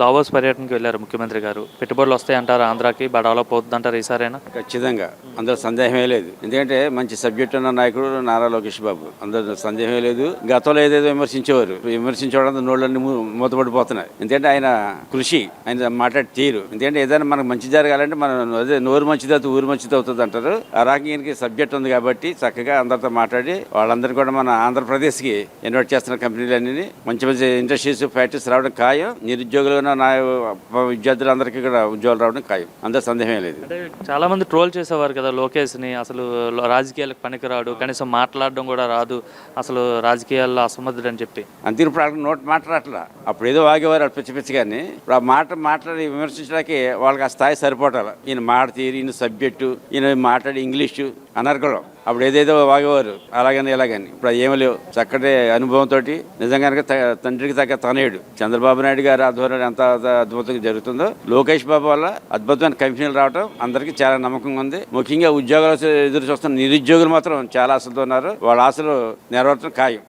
Davos పర్యటనకి వెళ్ళారు ముఖ్యమంత్రి గారు. పెట్టుబడులు వస్తాయంటారు ఆంధ్రాకి? బడాలో పోతుందంటారు ఈసారైనా? ఖచ్చితంగా. అందులో సందేహమే లేదు. ఎందుకంటే మంచి సబ్జెక్ట్ ఉన్న నాయకుడు నారా లోకేష్ బాబు. అందులో సందేహమే లేదు. గతంలో ఏదేదో విమర్శించేవారు. విమర్శించడం నోళ్ళన్నీ మూతపడిపోతున్నాయి. ఎందుకంటే ఆయన కృషి ఆయన మాట్లాడి తీరు. ఎందుకంటే ఏదైనా మనకు మంచి జరగాలంటే మనం అదే నోరు మంచిది అవుతుంది ఊరు మంచిది అవుతుంది అంటారు. ఆ రకంగా సబ్జెక్ట్ ఉంది కాబట్టి చక్కగా అందరితో మాట్లాడి వాళ్ళందరూ కూడా మన ఆంధ్రప్రదేశ్కి ఇన్వైట్ చేస్తున్న కంపెనీలన్నీ మంచి మంచి ఇండస్ట్రీస్ ఫ్యాక్టరీస్ రావడం ఖాయం. నిరుద్యోగులు ఉన్న నా విద్యార్థులందరికీ కూడా ఉద్యోగాలు రావడం ఖాయం. అందరూ సందేహమే లేదు. అంటే చాలా మంది ట్రోల్ చేసేవారు కదా లోకేష్ని. అసలు రాజకీయాలకు పనికిరాడు. కనీసం మాట్లాడడం కూడా రాదు. అసలు రాజకీయాల్లో అసమర్థుడు అని చెప్పి. అంతే ఇప్పుడు అక్కడ నోట్ మాట్లాడట్లా. అప్పుడు ఏదో వాగేవారు అటు పిచ్చి పిచ్చి కానీ ఇప్పుడు ఆ మాట మాట్లాడి విమర్శించడానికి వాళ్ళకి ఆ స్థాయి సరిపోటాలి. ఈయన మాట తీరు ఈయన సబ్జెక్టు ఈయన మాట్లాడి ఇంగ్లీషు అనర్గడం అప్పుడు ఏదేదో వాగేవారు. అలాగని ఇలాగని. ఇప్పుడు ఏమీ లేవు. చక్కటి అనుభవంతో నిజంగా త- తండ్రికి తగ్గ తనయుడు. చంద్రబాబు నాయుడు గారి ఆధ్వర్యంలో ఎంత అద్భుతంగా జరుగుతుందో లోకేష్ బాబు వల్ల అద్భుతమైన కంపెనీలు రావడం అందరికీ చాలా నమ్మకంగా ఉంది. ముఖ్యంగా ఉద్యోగాలు ఎదురు చూస్తున్న నిరుద్యోగులు మాత్రం చాలా ఆశలతో ఉన్నారు. వాళ్ళ ఆశలు నెరవేర్చడం ఖాయం.